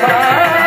pasar.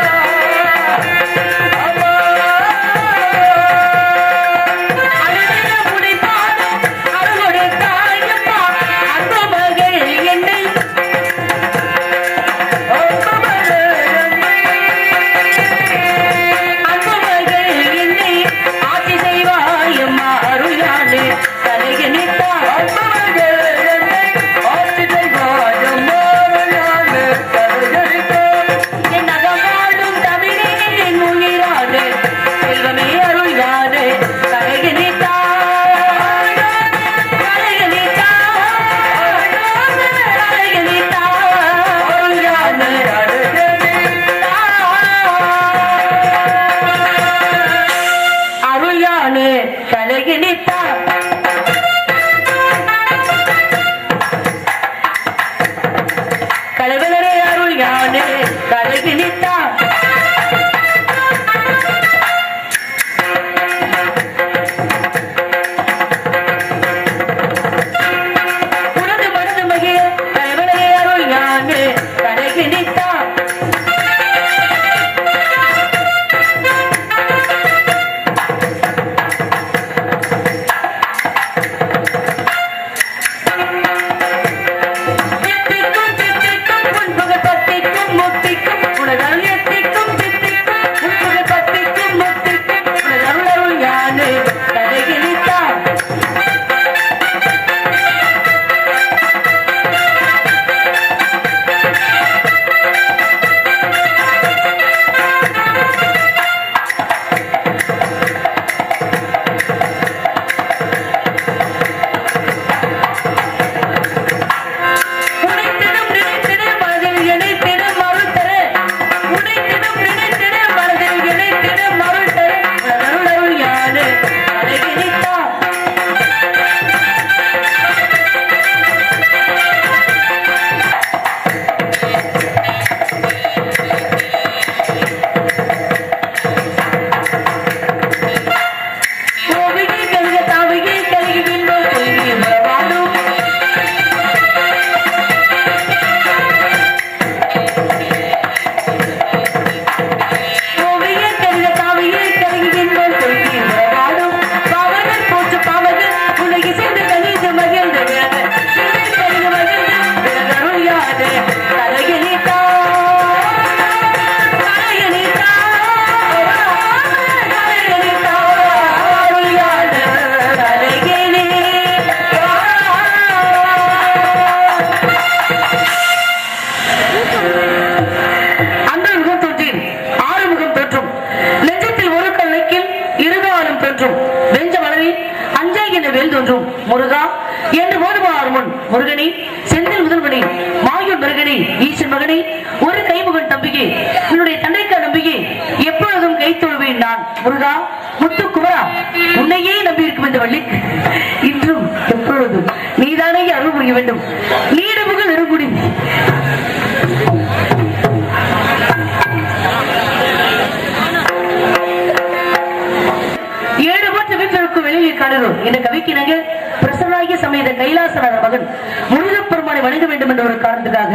நடனம் இந்த கவிக்கு இணங்க பிரசனாகிய சமேத கைலாசநாத மகன் முருக பெருமானை வணங்க வேண்டும் என்ற ஒரு காரணத்துக்காக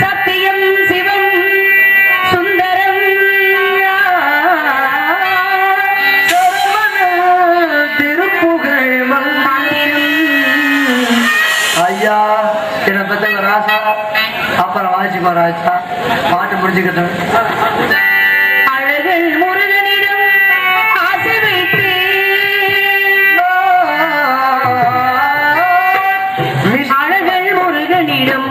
சத்தியம் சுந்தரம் திருப்புகழ் ஐயா என்ன பத்தவங்க அப்புறம் வாஜி ராஜா. பாட்டு முடிஞ்சுக்கிட்டோம் நிடும்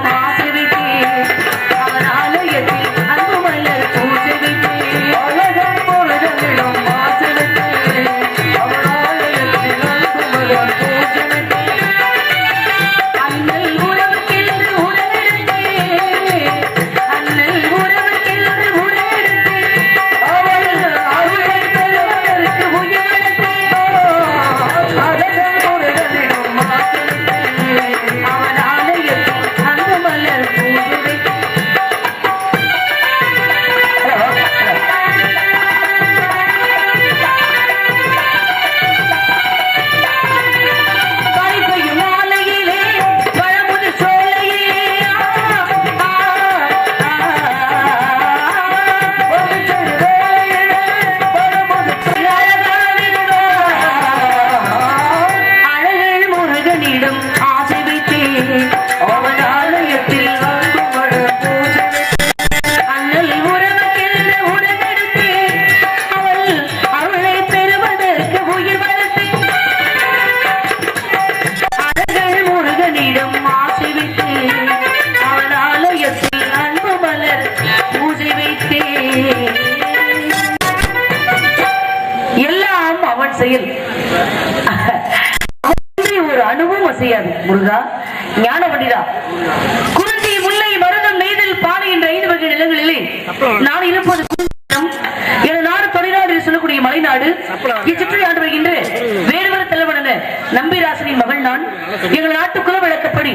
ஒரு அணுவும் முருகா. ஞான வண்டிதா குருந்தி முல்லை மருதம் நெய்தல் பாலை என்ற ஐந்து வகை நிலங்களிலே நான் இருப்பது எனது நாடு தொலைநாடு சொல்லக்கூடிய மலைநாடு. இச்சுற்றி ஆண்டு வருகின்ற வேறுவர் தலைவன நம்பிராசனின் மகள் நான். எங்கள் நாட்டு விளக்கப்படி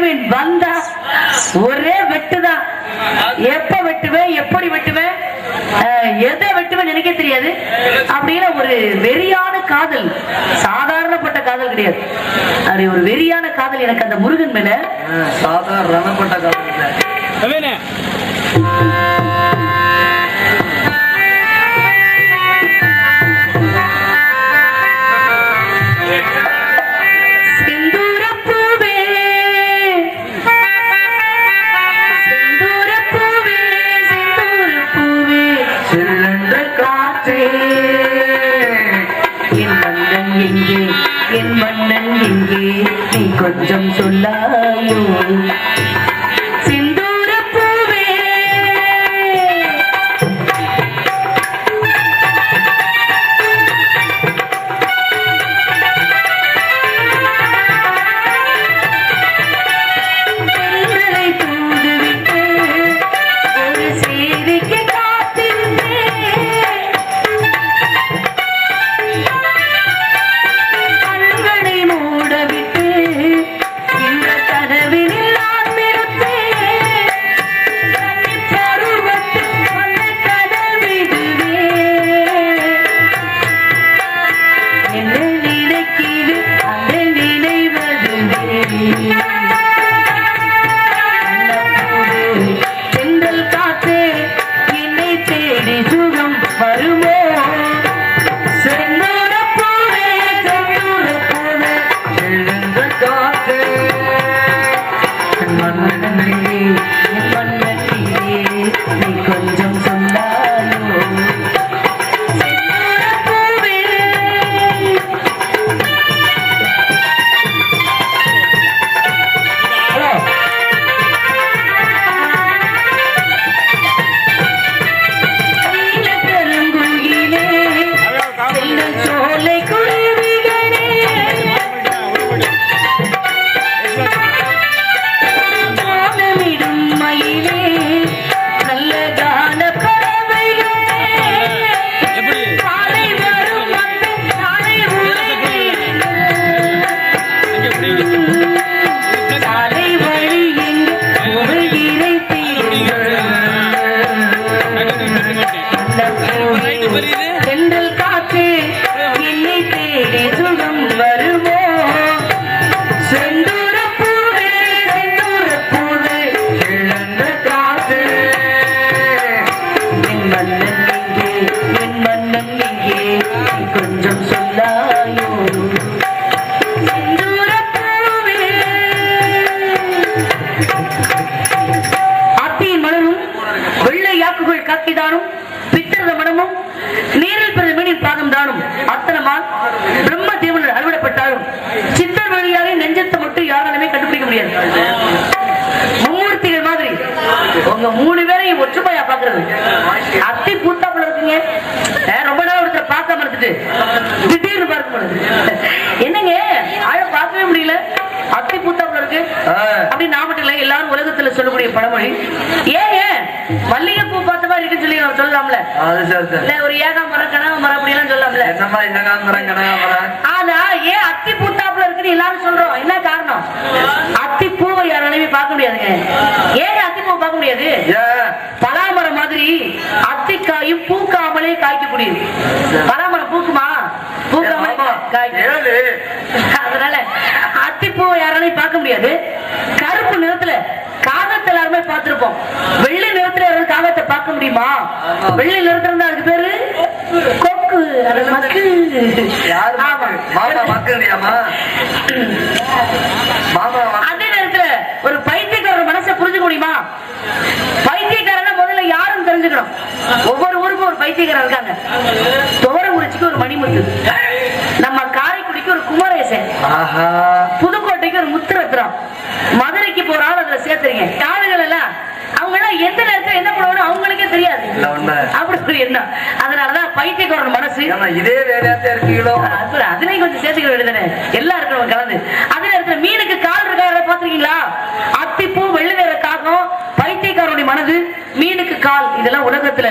கட்டுவேன் வந்தா ஒரே வெட்டுதான். எப்ப வெட்டுவேன் எப்படி வெட்டுவேன் எதை வெட்டுவேன் எனக்கே தெரியாது. அப்படிங்கிற ஒரு வெறியான காதல் சாதாரணப்பட்ட காதல் கிடையாது. அப்படி ஒரு வெறியான காதல் எனக்கு அந்த முருகன் மேல. சாதாரணப்பட்ட காலம் மயிலே, பாக்குறது அத்தி பூத்தாப்புல இருக்குங்க. ரொம்ப நாள் ஒருத்தர் பார்க்காம இருந்துட்டு. திடீர்னு பார்க்க என்னங்க? ஆழ பார்க்கவே முடியல. அத்தி பூத்தாப்புல இருக்கு. அப்படி இல்ல எல்லாரும் உலகத்துல சொல்லக்கூடிய பழமொழி. ஏன் மல்லிகைப்பூ பார்த்த மாதிரி இருக்குன்னு சொல்லி சொல்லலாம்ல. இல்ல ஒரு ஏகாமரம் கனகாமரம் அப்படி எல்லாம் சொல்லலாம்ல. ஆனா ஏன் அத்தி பூத்தாப்புல இருக்குன்னு எல்லாரும் சொல்றோம். என்ன காரணம்? அத்தி பூவை யாராலுமே பார்க்க முடியாதுங்க. ஏன் அத்தி பூவை பார்க்க முடியாது? பலாமரம் மாதிரி அத்திக்காயும் பூக்காமலே காய்க்கக்கூடியது பலாமரம் பூக்குமா பூக்காமலே அதனால அத்திப்பூவை யாராலையும் பார்க்க முடியாது. கருப்பு நிறத்துல காகத்தை எல்லாருமே பார்த்திருப்போம். வெள்ளை நிறத்துல யாராவது காகத்தை பார்க்க முடியுமா. வெள்ளை நிறத்துல இருந்தா அதுக்கு பேரு கொக்கு. அது மக்கு. அதே நேரத்துல ஒரு பைத்தியக்காரர் மனசை புரிஞ்சுக்க முடியுமா? யாரும் தெரிஞ்சுக்கணும். ஒவ்வொரு ஊருக்கும் ஒரு பைத்தியக்காரர் இருக்காங்க. துவரங்குறிச்சிக்கு ஒரு மணிமுத்து. நம்ம காரைக்குடிக்கு ஒரு குமரேசன். புதுக்கோட்டைக்கு ஒரு முத்துரத்னம். மதுரைக்கு போற ஆள் அதுல சேர்த்துறீங்க. ஆளுகள் எல்லாம் அவங்க எல்லாம் எந்த நேரத்துல என்ன பண்ணுவாங்க அவங்களுக்கே தெரியாது. அப்படி எண்ணம். அதனாலதான் பைத்தியக்காரன் மனசு. இதே வேலையாத்தான் இருக்கீங்களோ? அதுலயும் கொஞ்சம் சேர்த்துக்க வேண்டியதானே எல்லாம் இருக்கணும் கலந்து. அதே நேரத்துல மீனுக்கு கால் இருக்கா? யாராவது பாத்திருக்கீங்களா பைத்தியக்காரனுடைய மனது மீனுக்கு கால் இதெல்லாம் உலகத்துல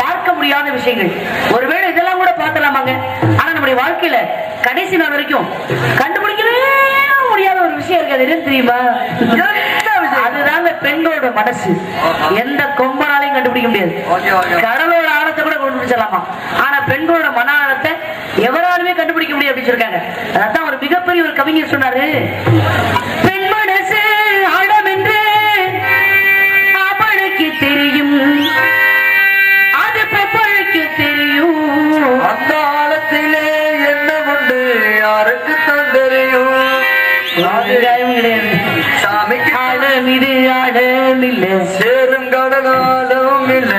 பார்க்க முடியாத விஷயங்கள். ஒருவேளை இதெல்லாம் கூட பார்த்தலாமாங்க ஆனா நம்முடைய வாழ்க்கையில கடைசி நாள் வரைக்கும் கண்டுபிடிக்கவே முடியாத ஒரு விஷயம் தெரியுமா என்ன விஷயம்? அதுதாங்க பெண்ணோட மனசு. எந்த கொம்பனாலையும் கண்டுபிடிக்க முடியாது. கடலோட ஆழத்தை கூட கண்டுபிடிச்சிடலாமா? ஆனா பெண்களோட மன ஆழத்தை எவராலுமே கண்டுபிடிக்க முடியாது அப்படின்னு சொல்லிருக்காங்க. அதான் ஒரு மிகப்பெரிய ஒரு கவிஞர் சொன்னாரு. பெண் ஆழம் இல்ல சேரும் கடலாலும் இல்ல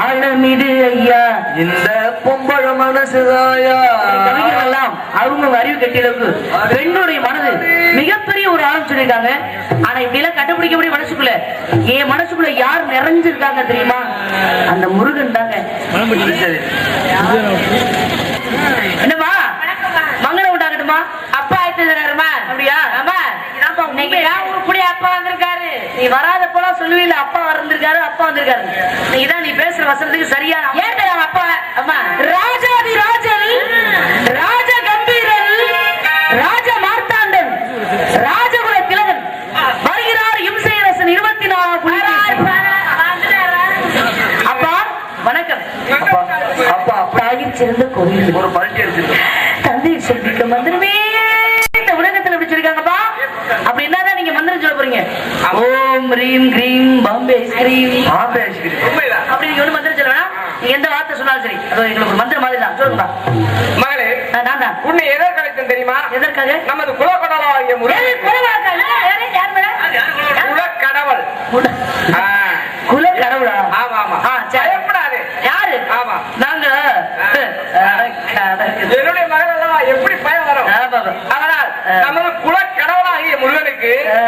ஆழம் இது ஐயா இந்த பொம்பள மனசுதாயா அவங்க அறிவு கட்டியளவுக்கு பெண்ணுடைய மனது மிகப்பெரிய ஒரு ஆழம் சொல்லியிருக்காங்க. ஆனா இப்படி எல்லாம் கண்டுபிடிக்க முடியும் மனசுக்குள்ள என் மனசுக்குள்ள யார் நிறைஞ்சிருக்காங்க தெரியுமா? அந்த முருகன் தாங்க. சரி என்னம்மா? மங்களம் உண்டாகட்டுமா? அப்பா ஆயிட்டு அப்படியா? ஆமா. உருப்படி அப்பா வந்திருக்காரு நீ வராத போல சொல்லுவீல அப்பா வந்திருக்காரு அப்பா வந்திருக்காரு. நீதான் நீ பேசுற வசனத்துக்கு சரியா ஏன் அப்பா? அம்மா ராஜாதி ராஜன் ராஜ கம்பீரன் ராஜ மார்த்தாண்டன் ராஜகுல திலகன். வருகிறார் இம்சையரசன் இருபத்தி நாலு அப்பா வணக்கம். அப்பா அப்பா அப்பா. சிறந்த கோயில் ஒரு பல்ட்டி அடிச்சிருக்கு தந்தை சொல்லிக்க மந்திரமே இந்த உலகத்துல எப்படி சொல்லிருக்காங்கப்பா அப்படி என்னதான் நீங்க மந்திரம் சொல்ல போறீங்க ஓம் ரீம் கிரீம் பாம்பே ஸ்கிரீம் ஆம்பே ஐஸ்கிரீம் அப்படி நீங்க ஒண்ணு மந்திரம் சொல்ல வேணாம் நீங்க எந்த வார்த்தை சொன்னாலும் சரி. அது எங்களுக்கு மந்திரம் மாதிரி தான். சொல்லுங்கப்பா மகளே நான் தான் உன்னை எதற்கு அழைத்தேன் தெரியுமா? எதற்காக? நமது? யாரு, யார் மேல? குலக்கடவுள். குல- ஆ, குல கடவுளா ஆமா. ஆமா. பயப்படாதே. யாரு? ஆமா. நாங்க என்னுடைய மகள் அல்லவா? எப்படி பயம் வரும்? ஆமா. அதனால் ஆ. நமது குலக்கடவுளாகிய முருகனுக்கு ஆ.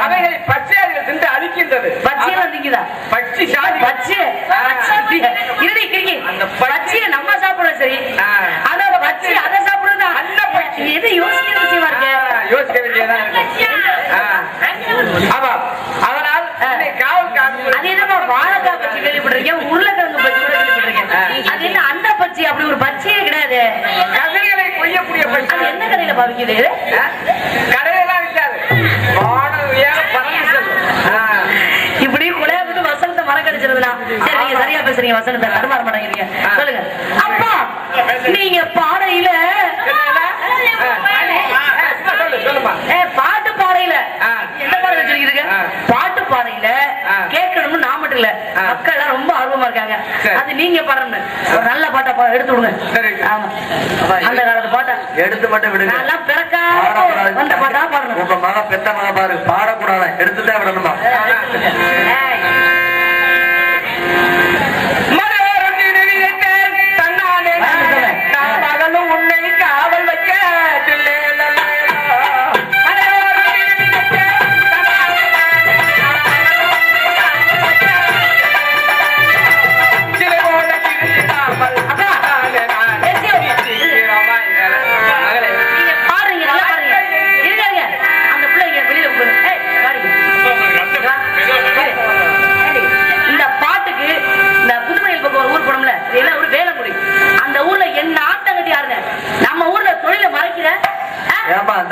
அவைகளை பச்சையாரிகள் தின்று அழிக்கின்றது. பச்சையெல்லாம் திங்குதா பச்சி சாதி பச்சை இருடி கிரிக்கி அந்த பச்சையை நம்ம சாப்பிடுறோம் சரி. ஆனா பச்சை. அதை சாப்பிடுறதா அந்த பச்சை. எது யோசிக்கிற விஷயமா இருக்கு? யோசிக்க வேண்டியதான். ஆமா. அதனால் காவல் காக்கும் அது என்னமா வாழைக்காய் பச்சை கேள்விப்பட்டிருக்கேன் உருளைக்கிழங்கு பச்சை கூட கேள்விப்பட்டிருக்கேன். அது என்ன அந்த பச்சை? அப்படி ஒரு பச்சையே கிடையாது. கதைகளை கொய்யக்கூடிய பட்சம் எந்த கடையில பாவிக்குது? கடையெல்லாம் பேசுறீங்க வசனத்தை தருமாற மாட்டேங்கிறீங்க சொல்லுங்க. அப்பா நீங்க பாடையில பாட்டு பாடையில. என்ன பாடல் வச்சிருக்கீங்க. பாட்டு பாடையில. கேட்கணும்னு நான் மட்டும் இல்ல. மக்கள் எல்லாம் ரொம்ப ஆர்வமா இருக்காங்க. அது நீங்க பாடணும் ஒரு நல்ல பாட்டா பா- எடுத்து விடுங்க. சரி. ஆமா. அந்த காலத்து பாட்டா. எடுத்து மட்டும் விடுங்க. பிறக்காத பாடக்கூடாது. வந்த பாட்டா பாடணும் உங்க மக பெத்த மக பாரு. பாடக்கூடாது. எடுத்துதான் விடணுமா?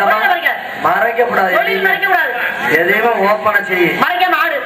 மறைக்காத. மறைக்க கூடாது மறைக்க எதையுமே ஓப்பனா செய்ய மறைக்காம ஆடு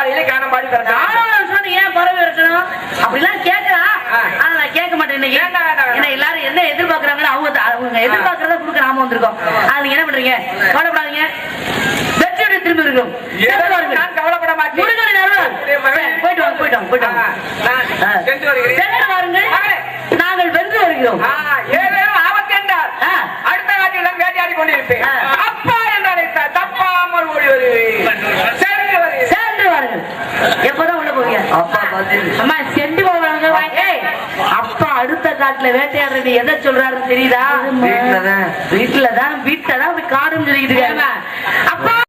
பாதையில காணம் பாடி கிடக்கான் ஏன் பறவை இருக்கணும் அப்படிலாம் கேட்கறா. ஆனா நான் கேட்க மாட்டேன். ஏன்டா ஏன்னா எல்லாரும் என்ன எதிர்பார்க்கறாங்கன்னு அவங்க அவங்க எதிர்பார்க்கறத கொடுக்க நாம வந்திருக்கோம். அது என்ன பண்றீங்க? கவலைப்படாதீங்க. திரும்பி இருக்கும் கவலைப்பட மாட்டேன். போயிட்டு வாங்க போயிட்டு வாங்க போயிட்டு வாங்க. நாங்கள் வென்று வருகிறோம். ஏதேனும் ஆபத்து என்றால் அடுத்த காட்டில் வேட்டையாடி கொண்டிருப்பேன். காட்டுல வேட்டையாடுறது எதை சொல்றாரு தெரியுதா? வீட்டுலதான். வீட்டுலதான் வீட்டுலதான் காடும் சொல்லிக்கிட்டு இருக்காங்க.